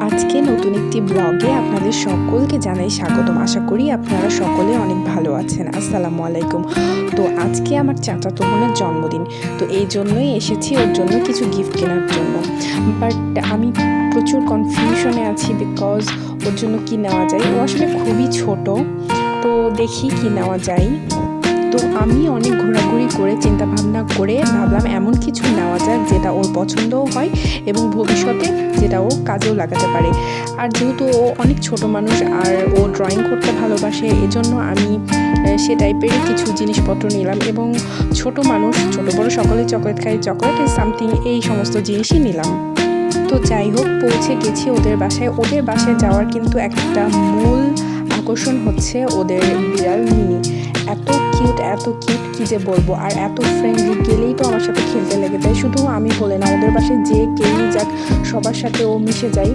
আজকে নতুন একটি ব্লগে আপনাদের সকলকে জানাই স্বাগতম। আশা করি আপনারা সকলে অনেক ভালো আছেন। আসসালামু আলাইকুম। তো আজকে আমার চাচাতো বোনের জন্মদিন। তো এই জন্যই এসেছি, ওর জন্য কিছু গিফট কেনার জন্য। বাট আমি প্রচুর কনফিউশনে আছি বিকজ ওর জন্য কি নেওয়া যায়? ও আসলে খুবই ছোট। তো দেখি কি নেওয়া যায়। তো আমি অনেক ঘোরাঘুরি করে চিন্তা ভাবনা করে ভাবলাম এমন কিছু নেওয়া যাক যেটা ওর পছন্দও হয় এবং ভবিষ্যতে যেটা ও কাজেও লাগাতে পারে। আর যেহেতু ও অনেক ছোট মানুষ আর ও ড্রয়িং করতে ভালোবাসে, এজন্য আমি সে টাইপেরই কিছু জিনিসপত্র নিলাম এবং ছোট মানুষ, ছোট বড় সকলে চকলেট খাই চকলেট সামথিং এই সমস্ত জিনিসই নিলাম। তো যাই হোক, পৌঁছে গেছি ওদের বাসায়। ওদের বাসায় যাওয়ার কিন্তু একটা মূল আকর্ষণ হচ্ছে ওদের বিড়াল মিনি। এত কিউট এত কিউট কি যে বলব? আর এত ফ্রেন্ডলি গেলেই তো আমার সাথে খেলতে লেগে যায়। শুধু আমি বলে না, ওদের বাসায় যে কেউই যাক, সবার সাথে ও মিশে যায়।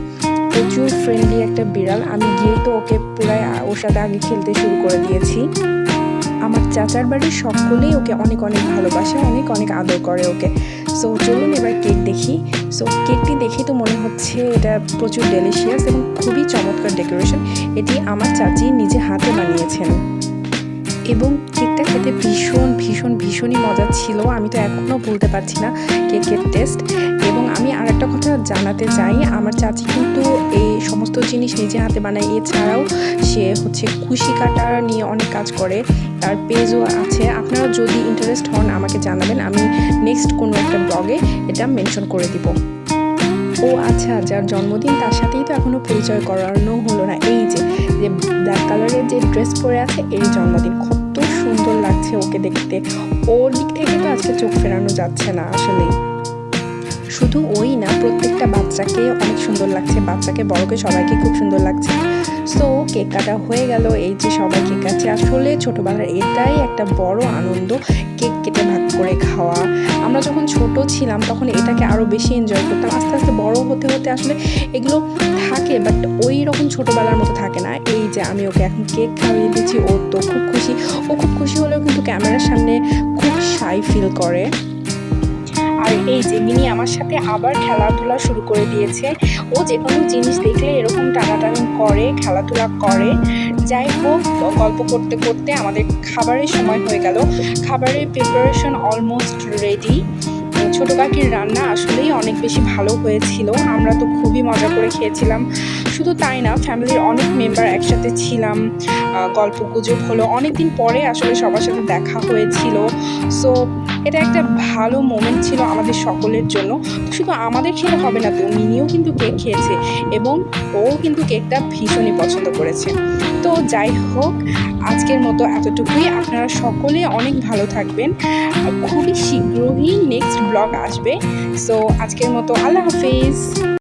প্রচুর ফ্রেন্ডলি একটা বিড়াল। আমি গিয়েই তো ওকে পুরাই ওর সাথে আগে খেলতে শুরু করে দিয়েছি। আমার চাচার বাড়ির সকলেই ওকে অনেক অনেক ভালোবাসে, অনেক অনেক আদর করে ওকে। সো চলুন এবার কেক দেখি। সো কেকটি দেখে তো মনে হচ্ছে এটা প্রচুর ডেলিশিয়াস এবং খুবই চমৎকার ডেকোরেশন এটি আমার চাচি নিজে হাতে বানিয়েছেন। এবং কেকটা খেতে ভীষণ ভীষণ, ভীষণই মজা ছিল। আমি তো এখনও বলতে পারছি না কেকের টেস্ট এবং আমি আর একটা কথা জানাতে চাই, আমার চাচি কিন্তু এই সমস্ত জিনিস নিজে হাতে বানায় এছাড়াও সে হচ্ছে খুশি কাটা নিয়ে অনেক কাজ করে, তার পেজও আছে। আপনারা যদি ইন্টারেস্ট হন, আমাকে জানাবেন। আমি নেক্সট কোনো একটা ব্লগে এটা মেনশন করে দিব। ও আচ্ছা যার জন্মদিন তার সাথেই তো এখনও পরিচয় করানো হলো না। এই যে যে ব্ল্যাক কালারের যে ড্রেস পরে আছে এই জন্মদিন। কত সুন্দর লাগছে ওকে দেখতে। ওর দিক থেকে তো আজকে চোখ ফেরানো যাচ্ছে না আসলে। শুধু ওই না, প্রত্যেকটা বাচ্চাকে অনেক সুন্দর লাগছে। বাচ্চাকে, বড়কে সবাইকে খুব সুন্দর লাগছে। সো কেক কাটা হয়ে গেল। এই যে সবাই কেক কাটছে। আসলে ছোটোবেলার এটাই একটা বড় আনন্দ, কেক কেটে ভাগ করে খাওয়া। আমরা যখন ছোট ছিলাম, তখন এটাকে আরও বেশি এনজয় করতাম। আস্তে আস্তে বড় হতে হতে আসলে এগুলো থাকে বাট ওই রকম ছোটোবেলার মতো থাকে না। এই যে আমি ওকে এখন কেক খাইয়ে দিচ্ছি ও তো খুব খুশি। ও খুব খুশি হলেও কিন্তু ক্যামেরার সামনে খুব সাই ফিল করে। আর এই যে মিনি আমার সাথে আবার খেলাধুলা শুরু করে দিয়েছে। ও যে কোনো জিনিস দেখলে এরকম টানাটানি করে, খেলাধুলা করে। যাই হোক গল্প করতে করতে আমাদের খাবারের সময় হয়ে গেল। খাবারের প্রিপারেশন অলমোস্ট রেডি ছোটো কাকির রান্না আসলেই অনেক বেশি ভালো হয়েছিল। আমরা তো খুবই মজা করে খেয়েছিলাম। শুধু তাই না ফ্যামিলির অনেক মেম্বার একসাথে ছিলাম। গল্প গুজব হলো। অনেক দিন পরে আসলে সবার সাথে দেখা হয়েছিল। সো এটা একটা ভালো মোমেন্ট ছিল আমাদের সকলের জন্য। শুধু আমাদের খেলে হবে না তো মিনিও কিন্তু কেক খেয়েছে এবং ও কিন্তু কেকটা ভীষণই পছন্দ করেছে। তো যাই হোক, আজকের মতো এতটুকুই। আপনারা সকলে অনেক ভালো থাকবেন। খুবই শীঘ্রই নেক্সট ব্লগ আসবে। সো আজকের মতো আল্লাহ হাফিজ।